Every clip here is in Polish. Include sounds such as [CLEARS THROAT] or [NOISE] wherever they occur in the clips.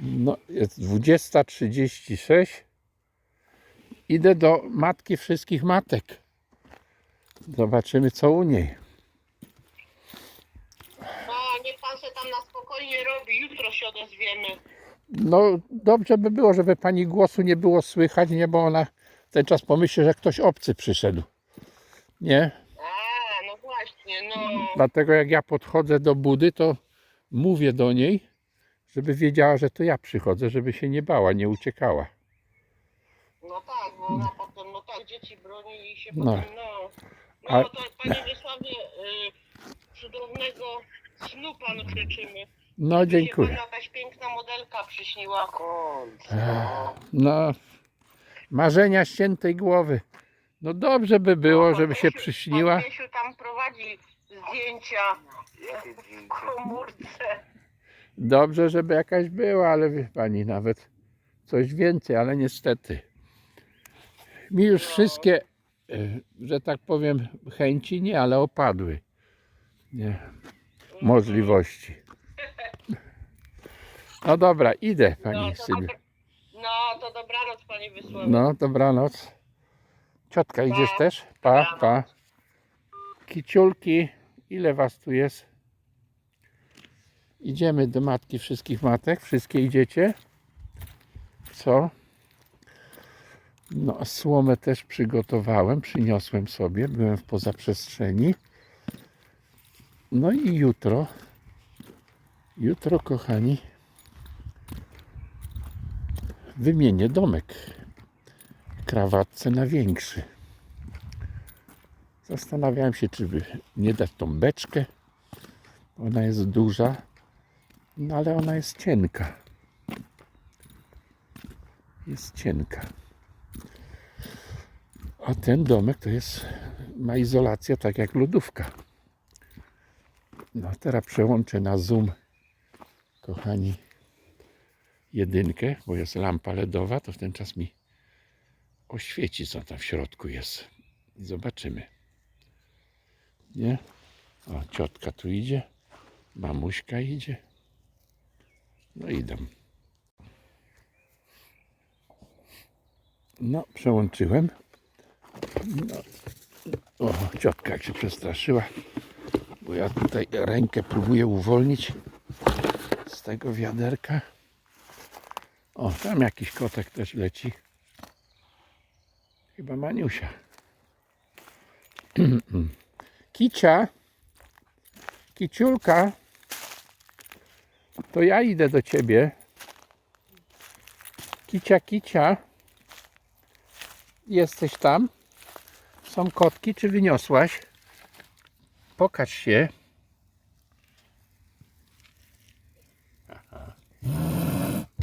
No, jest 20.36. Idę do matki wszystkich matek. Zobaczymy, co u niej. No, niech pan se tam na spokojnie robi, jutro się odezwiemy. No, dobrze by było, żeby pani głosu nie było słychać, nie, bo ona ten czas pomyśli, że ktoś obcy przyszedł. Nie? A, no właśnie, no. Dlatego jak ja podchodzę do budy, to mówię do niej, żeby wiedziała, że to ja przychodzę, żeby się nie bała, nie uciekała. No tak, bo ona potem, no tak, dzieci broni i się No. potem, no. No A- to panie Wiesławie, y, cudownego snu panu życzymy. No, się dziękuję. panu jakaś piękna modelka przyśniła. No, marzenia ściętej głowy. No dobrze by było, żeby się przyśniła. Pan Wiesiu tam prowadzi zdjęcia w komórce. Dobrze, żeby jakaś była, ale wie pani, nawet coś więcej, ale niestety. Mi już wszystkie, e, że tak powiem, chęci nie, ale opadły. Nie. Możliwości. No dobra, idę No pani Sylwia. tak- no to dobranoc panie Wiesławie. No, dobranoc. Ciotka, idziesz też? Pa, pa. Kiciulki, ile was tu jest? Idziemy do matki wszystkich matek. Wszystkie idziecie? Co? No, słomę też przygotowałem, przyniosłem sobie, byłem w pozaprzestrzeni. No i jutro, jutro, kochani, wymienię domek krawatce na większy. Zastanawiałem się, czy by nie dać tą beczkę. Ona jest duża, no ale ona jest cienka. Jest cienka. A ten domek to jest, ma izolację tak jak lodówka. No teraz przełączę na zoom, kochani, jedynkę, bo jest lampa LEDowa, to w ten czas mi oświeci, co tam w środku jest. I zobaczymy. Nie? O, ciotka tu idzie. Mamuśka idzie. No idą. No, przełączyłem. No. O, ciotka jak się przestraszyła. Bo ja tutaj rękę próbuję uwolnić z tego wiaderka. O, tam jakiś kotek też leci. Chyba Maniusia. [CLEARS THROAT] Kicia. Kiciulka. To ja idę do ciebie. Kicia, kicia. Jesteś tam? Są kotki, czy wyniosłaś? Pokaż się.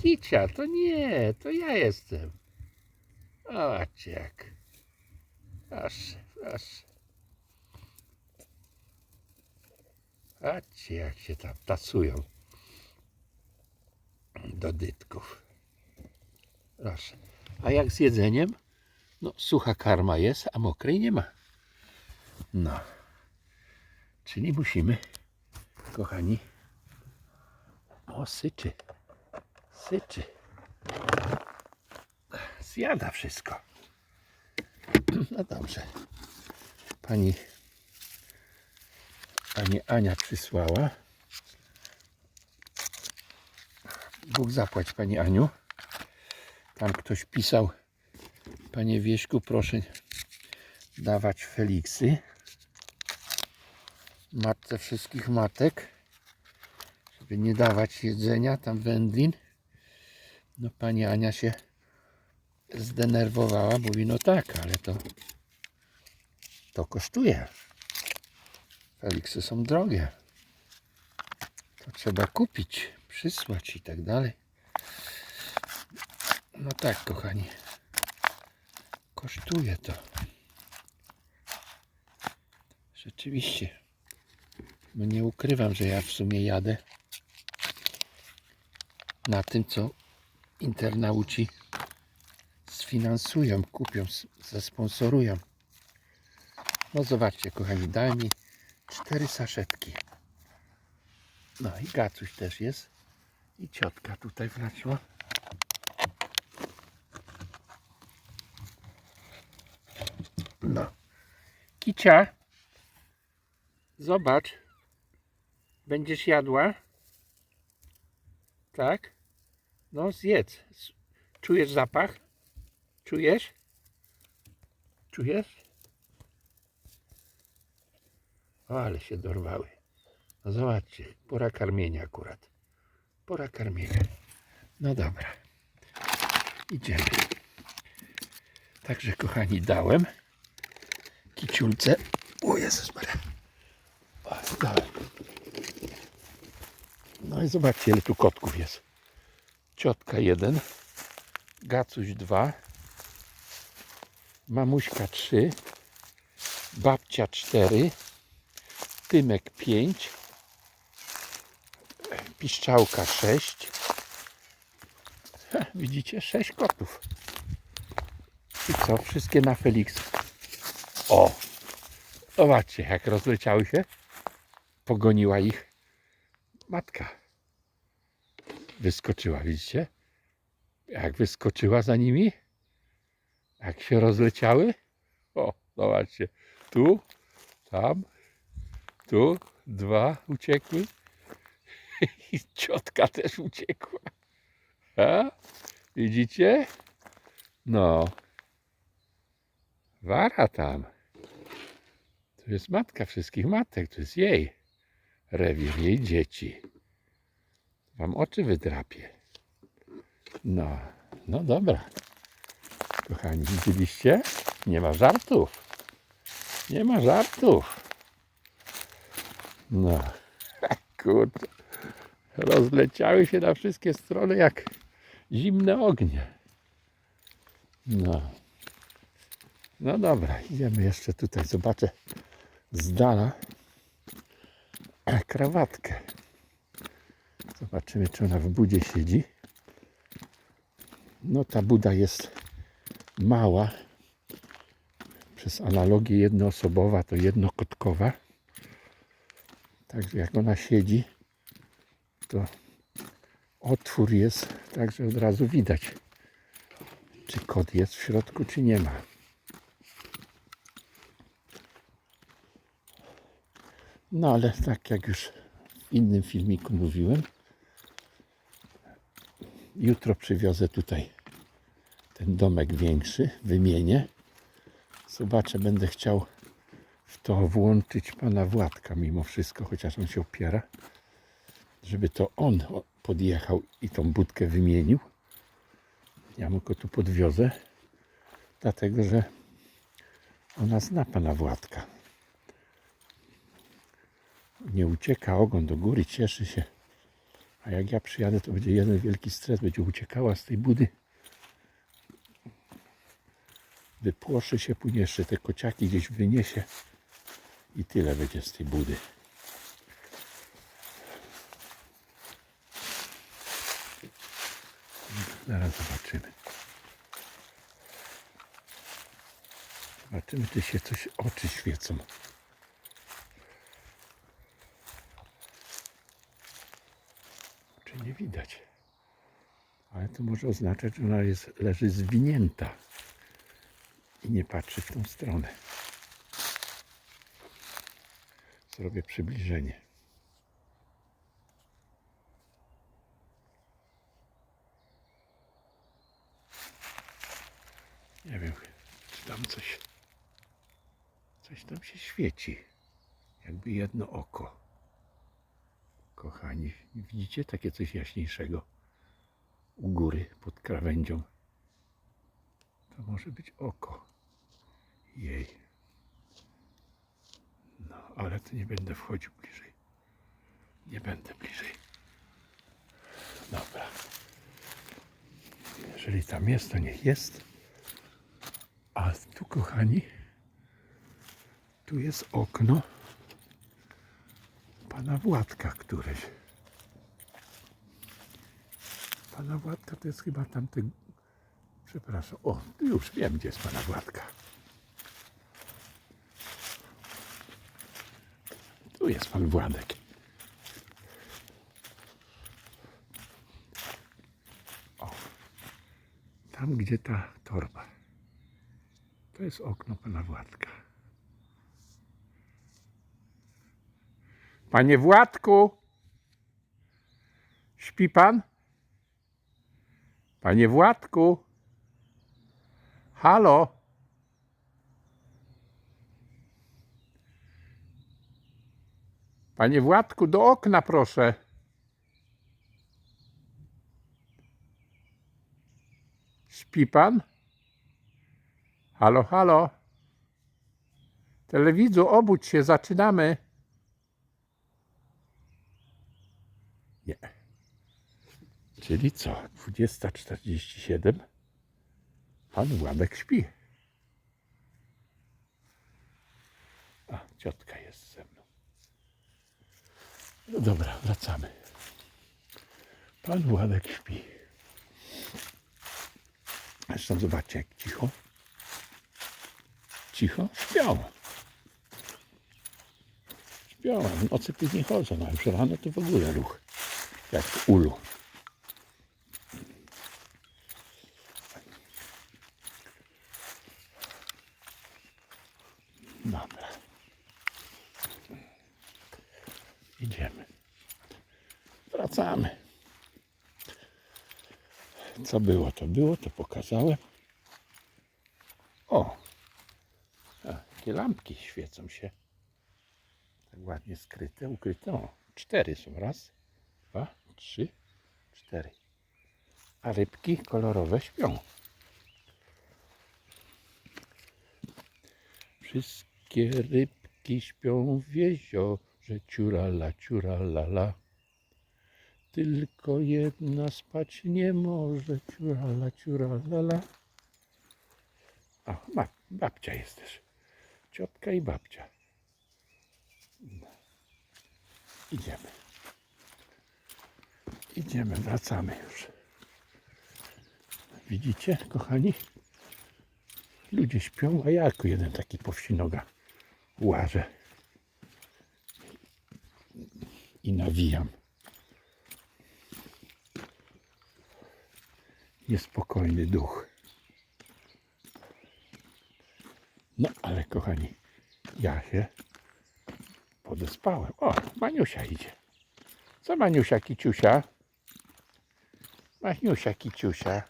Kicia, to nie, to ja jestem. O, jak. Proszę, proszę. Patrzcie, jak się tam tasują do dytków. Proszę. A jak z jedzeniem? No, sucha karma jest, a mokrej nie ma. No. Czyli musimy, kochani, o, syczy. Syczy. Zjada wszystko. [CLEARS THROAT] No dobrze. Pani, pani Ania przysłała. Bóg zapłać Pani Aniu. Tam ktoś pisał, Panie Wieśku, proszę dawać Feliksy. Matce wszystkich matek. Żeby nie dawać jedzenia, tam wędlin. No Pani Ania się zdenerwowała, mówi no tak, ale to to kosztuje. Feliksy są drogie. To trzeba kupić, przysłać i tak dalej. No tak, kochani. Kosztuje to. Rzeczywiście. No nie ukrywam, że ja w sumie jadę na tym, co internauci sfinansują, kupią, zasponsorują. No zobaczcie, kochani, dałem mi cztery saszetki. No i gacuś też jest. I ciotka tutaj wleciła. No. Kicia, zobacz. Będziesz jadła? Tak? No zjedz. Czujesz zapach? Czujesz? Czujesz? O, ale się dorwały. No zobaczcie, pora karmienia akurat. Pora karmienia. No dobra. Idziemy. Także kochani, dałem kiciulce. O Jezus Maria. Dałem. No i zobaczcie, ile tu kotków jest. Ciotka jeden, Gacuś dwa, mamuśka trzy, babcia cztery, Tymek pięć, piszczałka sześć. Ha, [LAUGHS] Widzicie? Sześć kotów. I co? Wszystkie na Feliksa. O! Zobaczcie, jak rozleciały się. Pogoniła ich matka. Wyskoczyła, widzicie? Jak wyskoczyła za nimi? Jak się rozleciały? O, zobaczcie. Tu, tam, tu, dwa uciekły. [LAUGHS] I ciotka też uciekła. A? Widzicie? No. Wara tam. To jest matka wszystkich matek. To jest jej rewir, jej dzieci. Wam oczy wydrapie. No, no dobra. Kochani, widzieliście? Nie ma żartów. Nie ma żartów. No, [LAUGHS] kurde. Rozleciały się na wszystkie strony jak zimne ognie. No. No dobra, idziemy jeszcze tutaj. Zobaczę z dala krawatkę. Zobaczymy, czy ona w budzie siedzi. No ta buda jest mała. Przez analogię jednoosobowa to jednokotkowa. Także jak ona siedzi, to otwór jest, także od razu widać, czy kot jest w środku, czy nie ma. No ale tak jak już w innym filmiku mówiłem, jutro przywiozę tutaj ten domek większy, wymienię. Zobaczę, będę chciał w to włączyć pana Władka mimo wszystko, chociaż on się opiera, żeby to on podjechał i tą budkę wymienił. Ja mu go tu podwiozę, dlatego że ona zna pana Władka. Nie ucieka ogon do góry, cieszy się. A jak ja przyjadę, to będzie jeden wielki stres, będzie uciekała z tej budy. Wypłoszy się, później jeszcze te kociaki gdzieś wyniesie i tyle będzie z tej budy. Zaraz zobaczymy. Zobaczymy, czy się coś oczy świecą. Czy nie widać? Ale to może oznaczać, że ona jest, leży zwinięta i nie patrzy w tą stronę. Zrobię przybliżenie. Nie wiem, czy tam coś, coś tam się świeci. Jakby jedno oko. Kochani, widzicie takie coś jaśniejszego u góry pod krawędzią? To może być oko jej. No, ale to nie będę wchodził bliżej. Nie będę bliżej. Dobra. Jeżeli tam jest, to niech jest. A tu, kochani, tu jest okno pana Władka któreś. Pana Władka to jest chyba tamte... Przepraszam. O, już wiem, gdzie jest pana Władka. Tu jest pan Władek. O, tam gdzie ta torba. To jest okno pana Władka. Panie Władku! Śpi pan? Panie Władku! Halo? Panie Władku, do okna proszę. Śpi pan? Halo, halo? Telewidzu, obudź się, zaczynamy. Nie. Czyli co? 20.47. Pan Władek śpi. A, ciotka jest ze mną. No dobra, wracamy. Pan Władek śpi. Zresztą zobaczcie, jak cicho. Cicho? Śpią. Śpią. W nocy później chodzą, a już rano to w ogóle ruch. Jak w ulu. Dobra. Idziemy. Wracamy. Co było, to było, to pokazałem. O! A, Jakie lampki świecą się. Tak ładnie skryte, ukryte. O, cztery są. Raz, dwa, trzy, cztery. A rybki kolorowe śpią. Wszystkie rybki śpią w jeziorze, ciurala, ciurala, la. Tylko jedna spać nie może, ciurala, ciurala, la. Ma, babcia jest też. Ciotka i babcia. Idziemy. Idziemy, wracamy już. Widzicie, kochani? Ludzie śpią, a ja jako jeden taki powsinoga łażę i nawijam. Niespokojny duch. No, ale kochani, ja się podespałem. O, Maniusia idzie. Co Maniusia, Kiciusia? Maniusia, Kiciusia.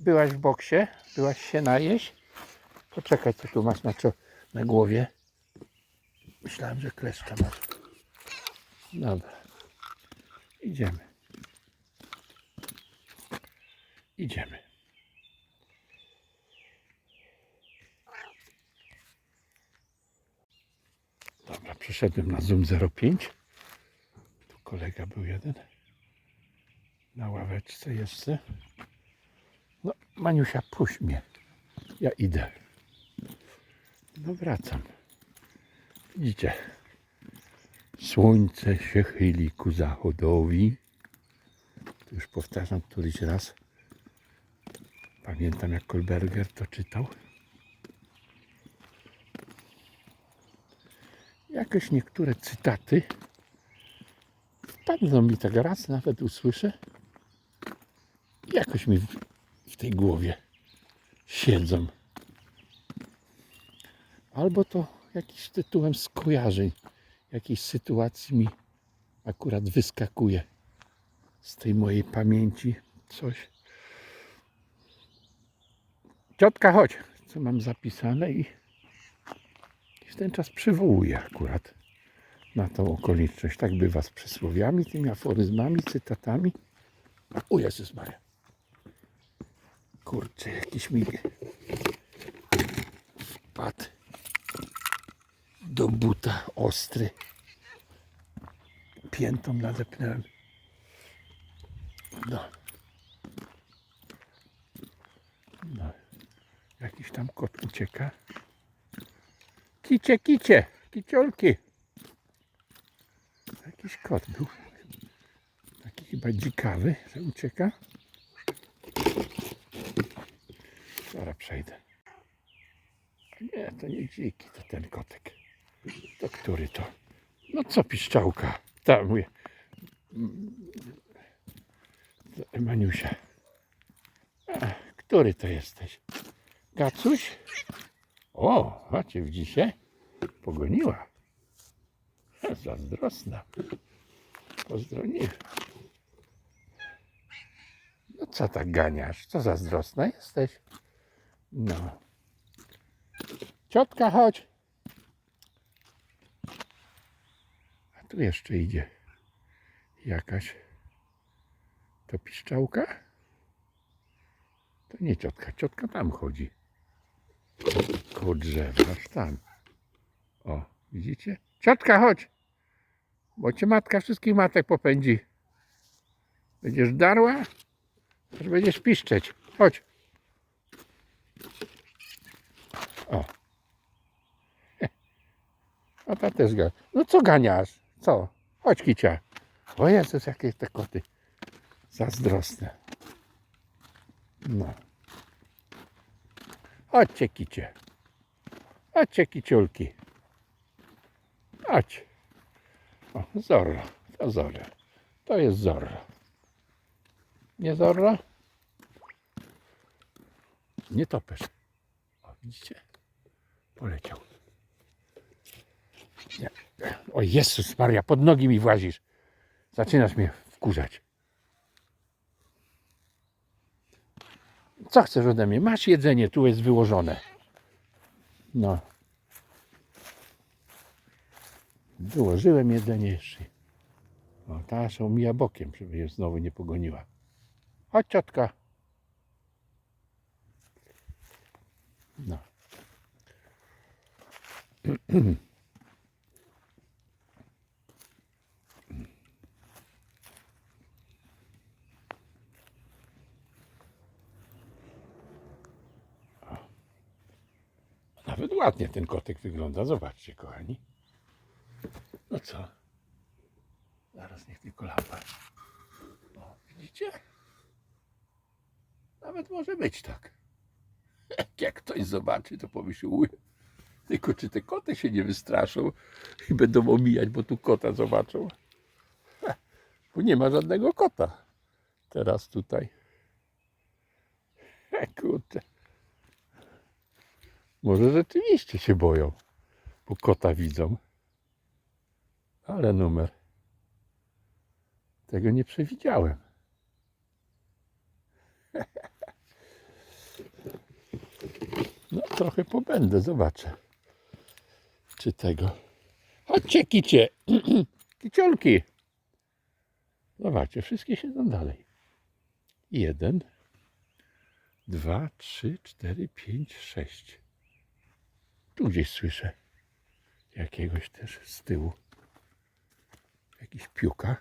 Byłaś w boksie? Byłaś się najeść? Poczekaj, co tu masz na, czo- na głowie? Myślałem, że kleszcza masz. Dobra. Idziemy. Idziemy. Dobra, przeszedłem na Zoom 05. Tu kolega był jeden. Na ławeczce jeszcze. No, Maniusia, puść mnie. Ja idę. No wracam. Widzicie? Słońce się chyli ku zachodowi. Już powtarzam któryś raz. Pamiętam jak Kolberger to czytał. Jakoś niektóre cytaty wpadną mi tak raz, nawet usłyszę. Jakoś mi w, w tej głowie siedzą. Albo to jakiś tytułem skojarzeń, jakiejś sytuacji mi akurat wyskakuje z tej mojej pamięci coś. Ciotka, chodź, co mam zapisane i, i w ten czas przywołuję akurat na tą okoliczność. Tak bywa z przysłowiami, tymi aforyzmami, cytatami. O Jezus Maria. Kurczę, jakiś mi wpadł do buta ostry. Piętą nadepnąłem. No. No. Jakiś tam kot ucieka. Kicie, kicie, kiciolki. Jakiś kot był. Taki chyba dzikawy, że ucieka. Zaraz przejdę. Nie, to nie dziki, to ten kotek. To który to? No co piszczałka? Tam mówię. Maniusia. Który to jesteś? Gacuś? O, macie, widzicie? Pogoniła. Zazdrosna. Pozdrowiła. No co tak ganiasz? Co zazdrosna jesteś? No. Ciotka, chodź. A tu jeszcze idzie jakaś. To piszczałka? To nie ciotka. Ciotka tam chodzi. Koło drzewa, aż tam. O, widzicie? Ciotka, chodź. Bo cię matka wszystkich matek popędzi. Będziesz darła, aż będziesz piszczeć. Chodź. O. [LAUGHS] A ta też ga. No co ganiasz? Co? Chodź kicia. O Jezus, jakie te koty zazdrosne. No. Chodźcie kicie. Chodźcie kiciulki. Chodź. O, Zorro. To Zorro. To jest Zorro. Nie Zorro? Nie topesz. O, widzicie? Poleciał. Nie. O Jezus Maria, pod nogi mi włazisz. Zaczynasz mnie wkurzać. Co chcesz ode mnie? Masz jedzenie, tu jest wyłożone. No. Wyłożyłem jedzenie jeszcze. O, ta się mija bokiem, żeby je znowu nie pogoniła. Chodź ciotka. No. [CLEARS THROAT] Nawet ładnie ten kotek wygląda. Zobaczcie, kochani. No co? Zaraz niech tylko lampa. O, widzicie? Nawet może być tak. [LAUGHS] Jak ktoś zobaczy, to powie uj, tylko czy te koty się nie wystraszą i będą omijać, bo tu kota zobaczą. Ha, [LAUGHS] Bo nie ma żadnego kota teraz tutaj. He, [LAUGHS] Kurczę. Może rzeczywiście się boją, bo kota widzą. Ale numer. Tego nie przewidziałem. [LAUGHS] No trochę pobędę, zobaczę. Czy tego. Chodźcie kicie. [CLEARS THROAT] Kiciolki. Zobaczcie, wszystkie siedzą dalej. Jeden, dwa, trzy, cztery, pięć, sześć. Tu gdzieś słyszę jakiegoś też z tyłu. Jakiś piuka.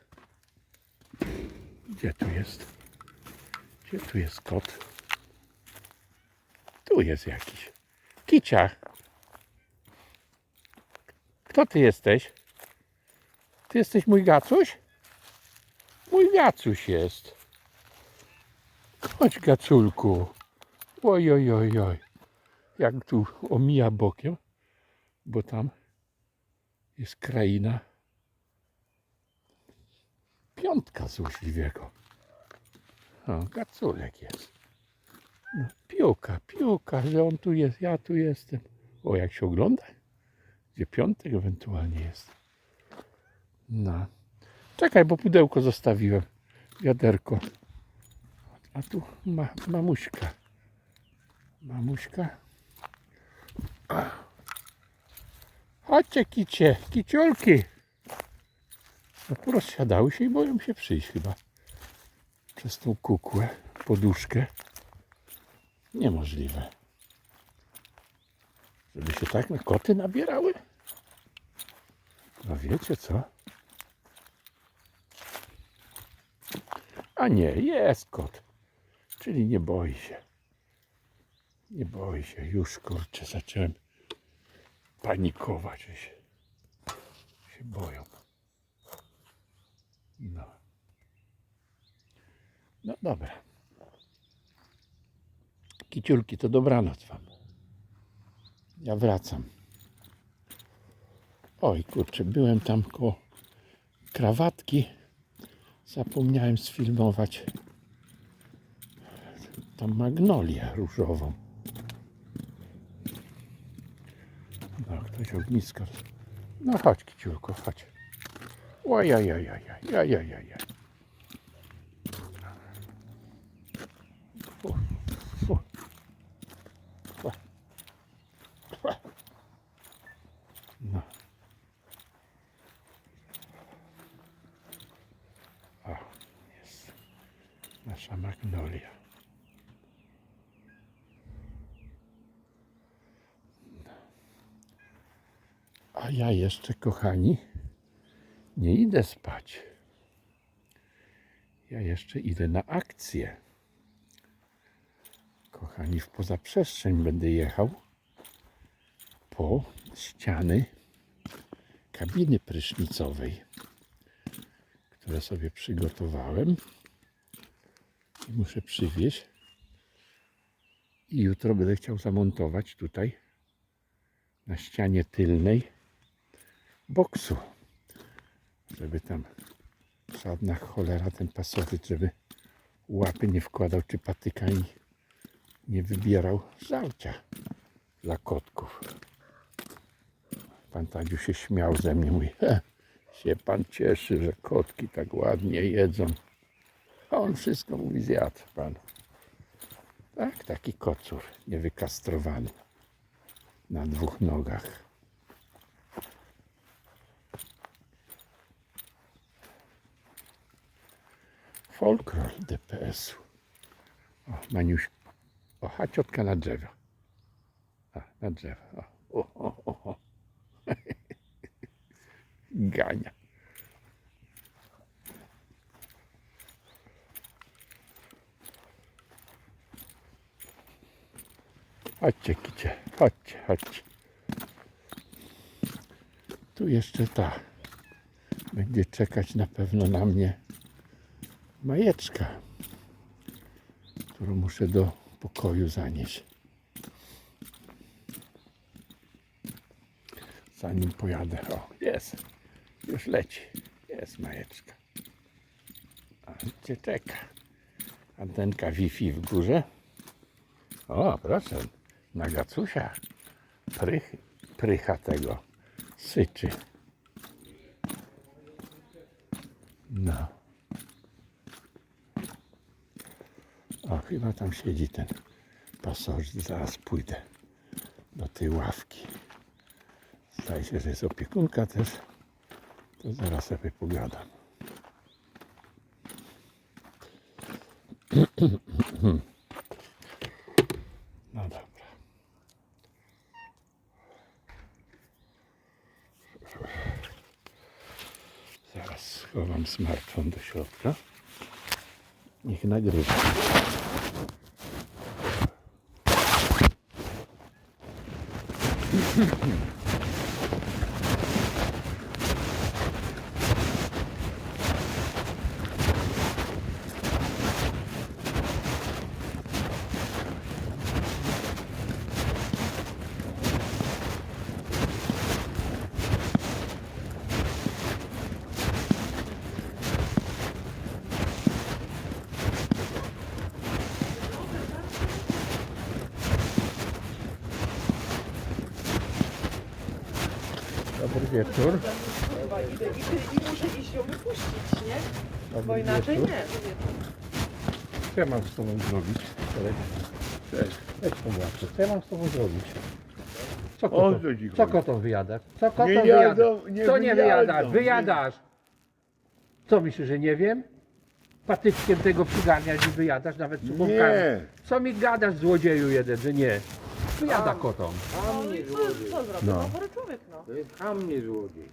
Gdzie tu jest? Gdzie tu jest kot? Tu jest jakiś. Kicia. Kto ty jesteś? Ty jesteś mój gacuś? Mój gacuś jest. Chodź gaculku. Oj, oj, oj, oj. Jak tu omija bokiem, bo tam jest kraina piątka złośliwego. O, gaculek jest. No, piłka, piłka, że on tu jest, ja tu jestem. O, jak się ogląda? Gdzie piątek ewentualnie jest. No. Czekaj, bo pudełko zostawiłem. Wiaderko. A tu ma, mamuśka. Mamuśka. Chodźcie kicie, kiciolki. No porozsiadały się i boją się przyjść chyba. Przez tą kukłę, poduszkę. Niemożliwe. Żeby się tak na koty nabierały? No wiecie co? A nie, jest kot. Czyli nie boi się. Nie boi się. Już kurczę, zacząłem panikować, że się, się boją. No. No dobra. Kiciulki, to dobranoc wam. Ja wracam. Oj, kurczę, byłem tam koło krawatki. Zapomniałem sfilmować. tam magnolię różową. No, ktoś ognisko. No chodź, kiciulko, chodź. Ojajajajaj, jajajajaj. Fu, fu. Fu. Fu. No. Jest nasza magnolia. A ja jeszcze, kochani, nie idę spać. Ja jeszcze idę na akcję. Kochani, w pozaprzestrzeń będę jechał po ściany kabiny prysznicowej, które sobie przygotowałem i muszę przywieźć. I jutro będę chciał zamontować tutaj na ścianie tylnej boksu, żeby tam żadna cholera ten pasożyt, żeby łapy nie wkładał czy patyka i nie wybierał żarcia dla kotków. Pan Tadziu się śmiał ze mnie, mówi, "He, się pan cieszy, że kotki tak ładnie jedzą. A on wszystko mówi zjadł pan. Tak, taki kocur niewykastrowany na dwóch nogach. Folklor DPS-u. O, Maniuś. O, a na drzewo. A, na drzewo. O, o, o, o. [LAUGHS] Gania. Chodźcie, kicie, chodźcie, chodźcie. Tu jeszcze ta będzie czekać na pewno na mnie majeczka, którą muszę do pokoju zanieść. Zanim pojadę. O, jest. Już leci. Jest majeczka. A gdzie czeka? Antenka Wi-Fi w górze. O, proszę. Na gacusia. Prych, prycha tego. Syczy. No. Chyba tam siedzi ten pasożyt. Zaraz pójdę do tej ławki. Zdaje się, że jest opiekunka też. To zaraz sobie pogadam. [CLEARS THROAT] No dobra. Zaraz schowam smartfon do środka. Niech nagrywa. Dobry wieczór. Chyba idę i, ty, i muszę iść ją wypuścić, nie? Bo Dobry inaczej wieczór. nie. Co ja mam z tobą zrobić? Cześć. Weź tą łapkę. Co ja mam z tobą zrobić? Co O co co wyjadasz? Co kotom Nie wyjadasz? jadą, nie co nie wyjadasz? Wyjadasz! Co myślisz, że nie wiem? Patyczkiem tego przygarniasz i wyjadasz nawet cukierkami. Nie. Co mi gadasz złodzieju jeden, że nie? Wyjada kotom. No i co, co zrobię? No. No. chory człowiek, no. To jest hamnie złodziej.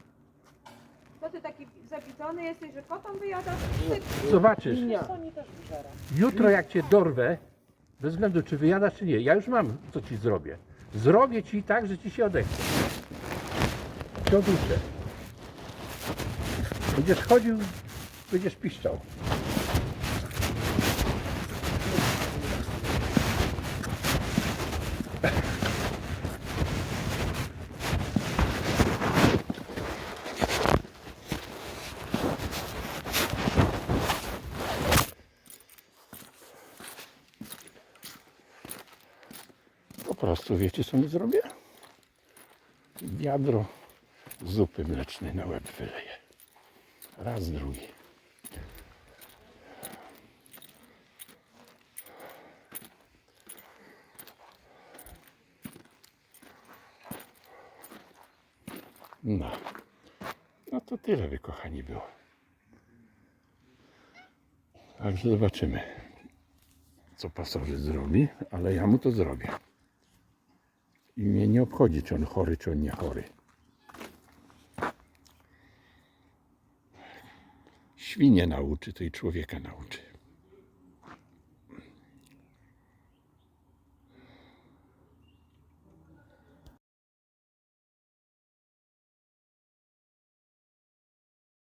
Co ty taki zapidzony jesteś, że kotom wyjadasz? Zobaczysz. Oni też wyżera. Jutro jak cię dorwę, bez względu czy wyjadasz czy nie, ja już mam co ci zrobię. Zrobię ci tak, że ci się odechce. Cię oduczę. Będziesz chodził, będziesz piszczał. Prostu wiecie co mi zrobię? Wiadro zupy mlecznej na łeb wyleję. Raz, drugi. No. No to tyle by kochani było. Także zobaczymy, co pasożyt zrobi, ale ja mu to zrobię. I mnie nie obchodzi, czy on chory, czy on nie chory. Świnie nauczy, to i człowieka nauczy.